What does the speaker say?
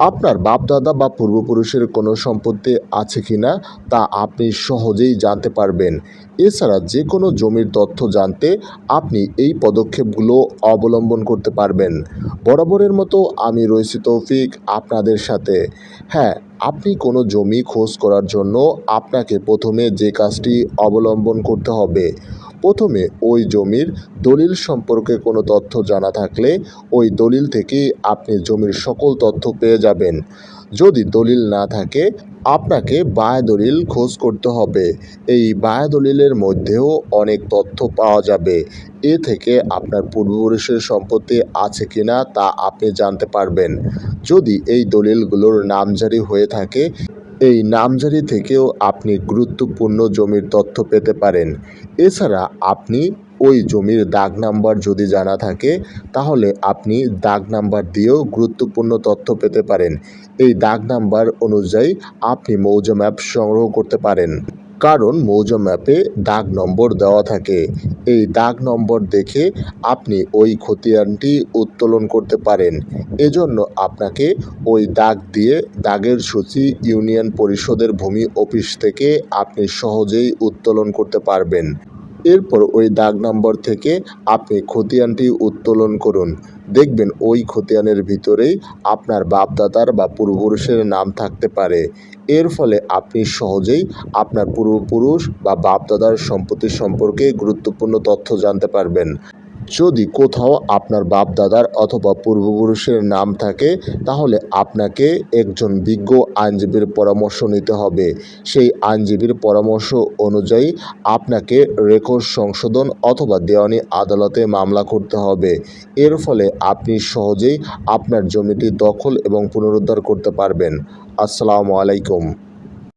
আপনার বাপদাদা বা পূর্বপুরুষের কোনো সম্পত্তি আছে কি না তা আপনি সহজেই জানতে পারবেন। এছাড়া যে কোনো জমির তথ্য জানতে আপনি এই পদক্ষেপগুলো অবলম্বন করতে পারবেন। বরাবরের মতো আমি রয়েছি তৌফিক আপনাদের সাথে। হ্যাঁ আপনি কোনো জমি খোঁজ করার জন্য আপনাকে প্রথমে যে কাজটি অবলম্বন করতে হবে প্রথমে ওই জমির দলিল সম্পর্কে কোনো তথ্য জানা থাকলে ওই দলিল থেকেই আপনি জমির সকল তথ্য পেয়ে যাবেন। যদি দলিল না থাকে, আপনাকে বায় দলিল খোঁজ করতে হবে। এই বায় দলিলের মধ্যেও অনেক তথ্য পাওয়া যাবে। এ থেকে আপনার পূর্বপুরুষের সম্পত্তি আছে কিনা তা আপনি জানতে পারবেন। যদি এই দলিলগুলোর নামজারি হয়ে থাকে এই নামজারি থেকেও আপনি গুরুত্বপূর্ণ জমির তথ্য পেতে পারেন। এছাড়া আপনি ওই জমির দাগ নাম্বার যদি জানা থাকে, তাহলে আপনি দাগ নাম্বার দিয়েও গুরুত্বপূর্ণ তথ্য পেতে পারেন। এই দাগ নাম্বার অনুযায়ী আপনি মৌজা ম্যাপ সংগ্রহ করতে পারেন। কারণ মৌজা ম্যাপে দাগ নম্বর দেওয়া থাকে। এই দাগ নম্বর দেখে আপনি ওই খতিয়ানটি উত্তোলন করতে পারেন। এজন্য আপনাকে ওই দাগ দিয়ে দাগের সূচি ইউনিয়ন পরিষদের ভূমি অফিস থেকে আপনি সহজেই উত্তোলন করতে পারবেন। এরপর ওই দাগ নম্বর থেকে আপনি খতিয়ানটি উত্তোলন করুন। দেখবেন ওই খতিয়ানের ভিতরেই আপনার বাপদাতার বা পূর্বপুরুষের নাম থাকতে পারে। এর ফলে আপনি সহজেই আপনার পূর্বপুরুষ বা বাপদাদার সম্পত্তি সম্পর্কে গুরুত্বপূর্ণ তথ্য জানতে পারবেন। যদি কোথাও আপনার বাপদাদার অথবা পূর্বপুরুষের নাম থাকে, তাহলে আপনাকে একজন বিজ্ঞ আইনজীবীর পরামর্শ নিতে হবে। সেই আইনজীবীর পরামর্শ অনুযায়ী আপনাকে রেকর্ড সংশোধন অথবা দেওয়ানি আদালতে মামলা করতে হবে। এর ফলে আপনি সহজেই আপনার জমিটি দখল এবং পুনরুদ্ধার করতে পারবেন। আসসালামু আলাইকুম।